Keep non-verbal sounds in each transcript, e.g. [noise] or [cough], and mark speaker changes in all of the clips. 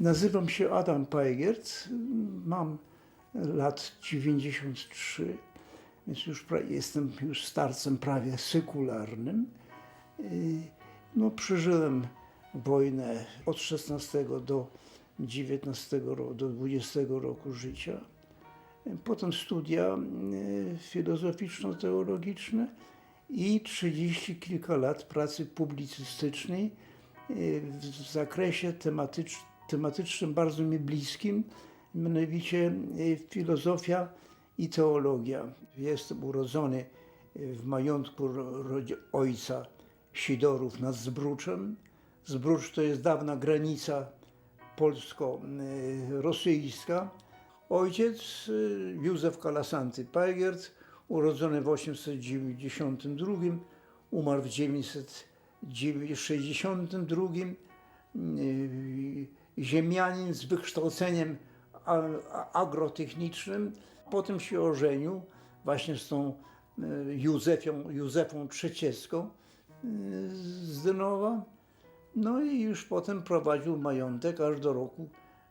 Speaker 1: Nazywam się Adam Pajgert, mam lat 93, więc już jestem już starcem prawie sekularnym. Y, No, przeżyłem wojnę od 16 do 19 roku, do 20 roku życia. Potem studia y, filozoficzno-teologiczne i 30 kilka lat pracy publicystycznej y, w zakresie tematycz, tematycznym bardzo mi bliskim, mianowicie y, filozofia i teologia. Jestem urodzony y, w majątku ojca Sidorów nad Zbruczem. Zbrucz to jest dawna granica polsko-rosyjska. Ojciec y, Józef Kalasanty Pajgert, urodzony w 892, umarł w 962, y, ziemianin z wykształceniem agrotechnicznym. Potem się ożenił właśnie z tą y, Józefią, Józefą Trzeciecką y, z Dynowa. No i już potem prowadził majątek aż do roku,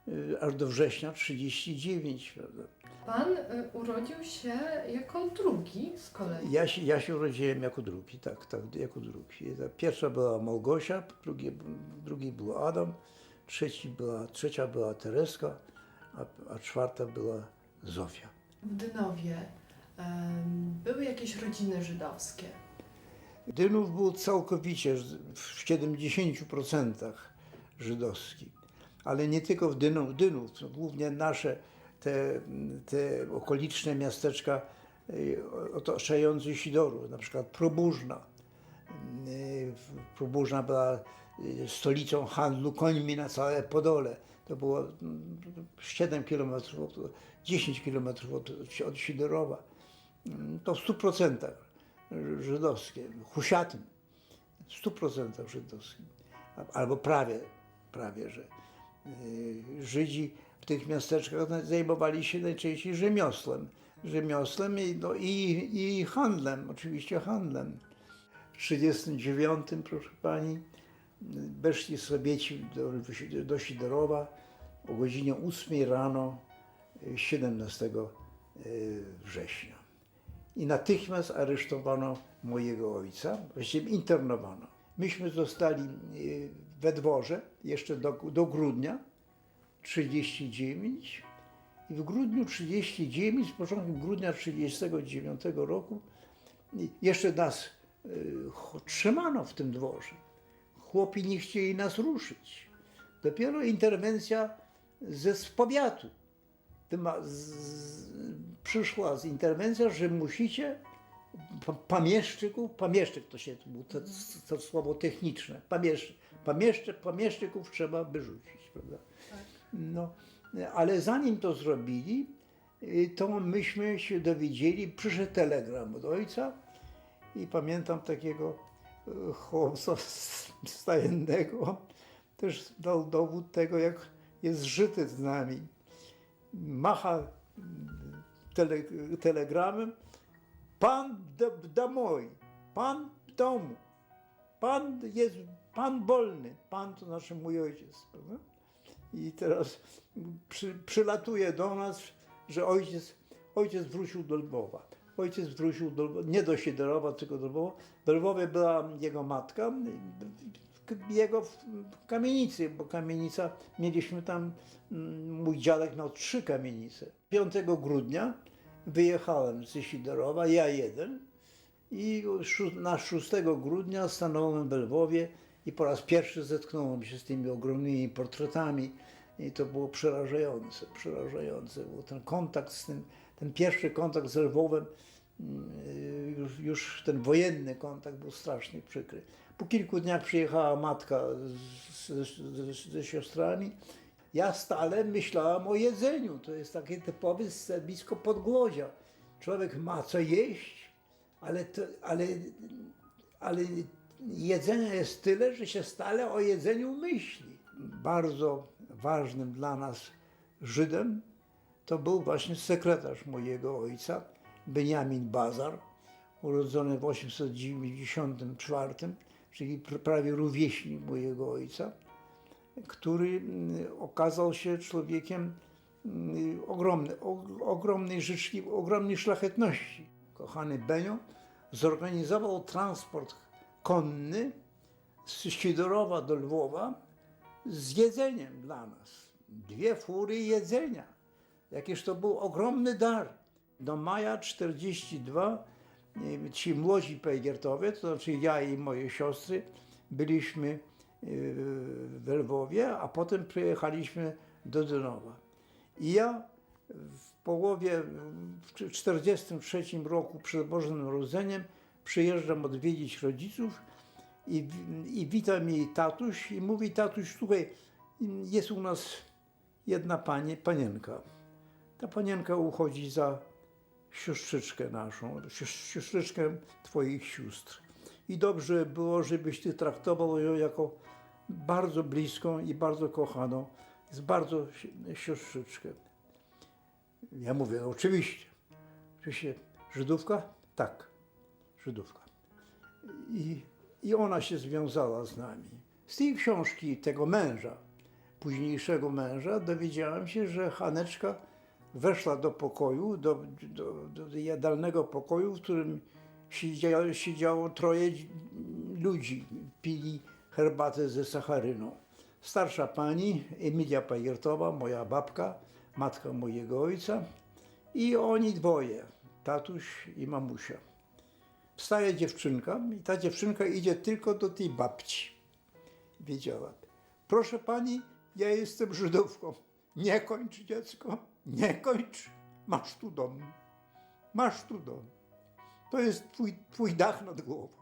Speaker 1: y, aż do września 39, prawda.
Speaker 2: Pan urodził się jako drugi z kolei.
Speaker 1: Ja się, ja się urodziłem jako drugi, tak, tak, jako drugi. Pierwsza była Małgosia, drugi, drugi był Adam, trzeci była, trzecia była Tereska, a, a czwarta była Zofia.
Speaker 2: W Dynowie em, były jakieś rodziny żydowskie.
Speaker 1: Dynów był całkowicie w 70% żydowski. Ale nie tylko w Dynów, Dynów to głównie nasze te, te okoliczne miasteczka y, otaczające Sidorów, na przykład Probużna. Y, Probużna była y, stolicą handlu końmi na całe Podole. To było mm, 7 km, 10 km od, od Sidorowa. Mm, To w 100% żydowskie, Husiatyn, w 100% żydowskim, albo prawie, prawie, że y, Żydzi w tych miasteczkach zajmowali się najczęściej rzemiosłem, rzemiosłem i, no, i, i handlem, oczywiście handlem. W 1939, proszę pani, weszli Sowieci do, do Sidorowa o godzinie 8 rano y, 17 y, września. I natychmiast aresztowano mojego ojca, właściwie internowano. Myśmy zostali y, we dworze jeszcze do, do grudnia 39 i w grudniu 39, z początku grudnia 39 roku jeszcze nas trzymano w tym dworze. Chłopi nie chcieli nas ruszyć. Dopiero interwencja ze z powiatu z, przyszła z interwencja, że musicie pa- pamieszczyków, pamieszczyk to się było to, to słowo techniczne, pamieszczyk, pamieszczyk, pamieszczyków trzeba wyrzucić, prawda? No, ale zanim to zrobili, y, to myśmy się dowiedzieli, przyszedł telegram od ojca i pamiętam takiego chłopca [laughs] s- stajennego, też dał dowód tego, jak jest żyty z nami. Macha mm, tele, telegramem, pan domoj, pan w domu, pan jest, pan wolny, pan to znaczy mój ojciec, prawda? I teraz przy, przylatuje do nas, że ojciec, ojciec wrócił do Lwowa. Ojciec wrócił do, nie do Siedorowa, tylko do Lwowa. W Lwowie była jego matka, jego w kamienicy, bo kamienica, mieliśmy tam, mm, mój dziadek miał trzy kamienice. 5 grudnia wyjechałem ze Sidorowa, ja jeden, i na 6 grudnia stanąłem w Lwowie i po raz pierwszy zetknąłem się z tymi ogromnymi portretami i to było przerażające, przerażające. Był ten kontakt z tym, ten pierwszy kontakt z Lwowem, mm, już, już ten wojenny kontakt był strasznie przykry. Po kilku dniach przyjechała matka ze siostrami. Ja stale myślałam o jedzeniu. To jest takie typowe zjawisko podgłodzia. Człowiek ma co jeść, ale, to, ale, ale jedzenia jest tyle, że się stale o jedzeniu myśli. Bardzo ważnym dla nas Żydem to był właśnie sekretarz mojego ojca, Benjamin Bazar, urodzony w 894, czyli pr- prawie rówieśnik mojego ojca. który mm, okazał się człowiekiem mm, ogromny, ogromnej życzliwości, ogromnej szlachetności. Kochany Benio zorganizował transport konny z Sidorowa do Lwowa z jedzeniem dla nas. Dwie fury jedzenia. Jakież to był ogromny dar. Do maja 42 y, ci młodzi Pejgertowie, to znaczy ja i moje siostry, byliśmy y, w Lwowie, a potem przyjechaliśmy do Dynowa. I ja w połowie, w 43 roku przed Bożym Narodzeniem przyjeżdżam odwiedzić rodziców i, i witam jej tatuś i mówi tatuś, słuchaj, jest u nas jedna pani, panienka. Ta panienka uchodzi za siostrzyczkę naszą, sios- siostrzyczkę twoich sióstr. I dobrze było, żebyś ty traktował ją jako bardzo bliską i bardzo kochaną, z bardzo si- siostrzyczkę. Ja mówię, no oczywiście. Oczywiście, Żydówka? Tak, Żydówka. I, I ona się związała z nami. Z tej książki tego męża, późniejszego męża, dowiedziałem się, że Haneczka weszła do pokoju, do, do, do jadalnego pokoju, w którym siedziało, siedziało troje dzi- ludzi, pili herbatę ze sacharyną. Starsza pani, Emilia Pajertowa, moja babka, matka mojego ojca i oni dwoje, tatuś i mamusia. Wstaje dziewczynka i ta dziewczynka idzie tylko do tej babci. Wiedziała. Proszę pani, ja jestem Żydówką. Nie kończ dziecko, nie kończ. Masz tu dom. Masz tu dom. To jest twój, twój dach nad głową.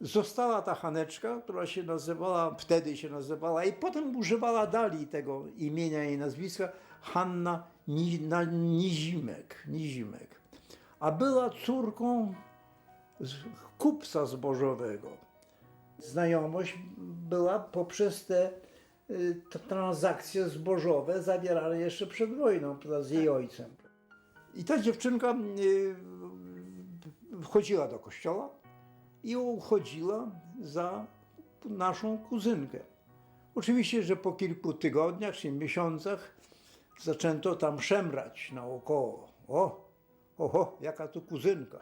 Speaker 1: Została ta Haneczka, która się nazywała, wtedy się nazywała i potem używała dalej tego imienia i nazwiska Hanna Ni, na, Nizimek, Nizimek. A była córką kupca zbożowego. Znajomość była poprzez te transakcje zbożowe zawierane jeszcze przed wojną prawda, z jej ojcem. I ta dziewczynka y, wchodziła do kościoła i uchodziła za naszą kuzynkę. Oczywiście, że po kilku tygodniach czy miesiącach zaczęto tam szemrać naokoło. O, oho, jaka tu kuzynka.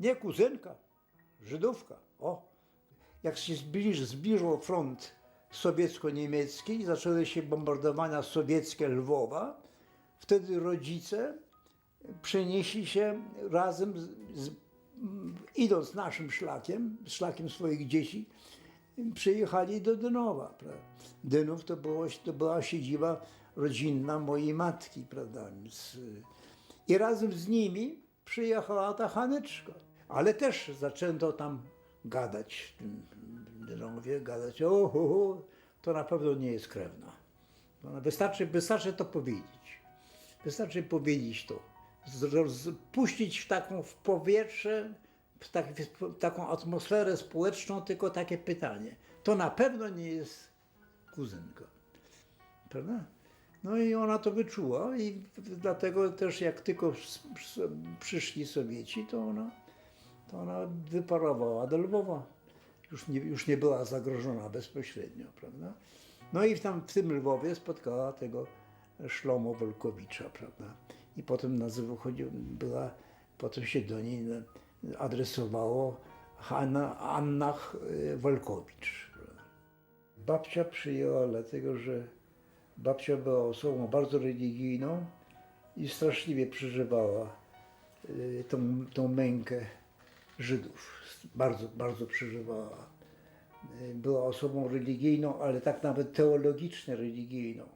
Speaker 1: Nie kuzynka, Żydówka. O, jak się zbliż, zbliżył front sowiecko-niemiecki i zaczęły się bombardowania sowieckie Lwowa, wtedy rodzice przenieśli się razem, z, z, idąc naszym szlakiem, szlakiem swoich dzieci, przyjechali do Dynowa. Dynów to, było, to była siedziba rodzinna mojej matki, prawda? I razem z nimi przyjechała ta Haneczka. Ale też zaczęto tam gadać Dynowie, gadać, o, o, o, to na pewno nie jest krewna. Ona Wystarczy, wystarczy to powiedzieć. Wystarczy powiedzieć to. Puścić w taką w powietrze, w, tak, w taką atmosferę społeczną, tylko takie pytanie. To na pewno nie jest kuzynka. Prawda? No i ona to wyczuła i dlatego też jak tylko przyszli Sowieci, to ona, to ona wyparowała do Lwowa. Już nie, już nie była zagrożona bezpośrednio, prawda? No i tam w tym Lwowie spotkała tego Szlomo Wolkowicza, prawda? I potem chodzi, była, potem się do niej adresowało Hanna, Anna e, Wolkowicz. Babcia przyjęła dlatego, że babcia była osobą bardzo religijną i straszliwie przeżywała y, tą, tą mękę Żydów. Bardzo, bardzo przeżywała. Y, Była osobą religijną, ale tak nawet teologicznie religijną.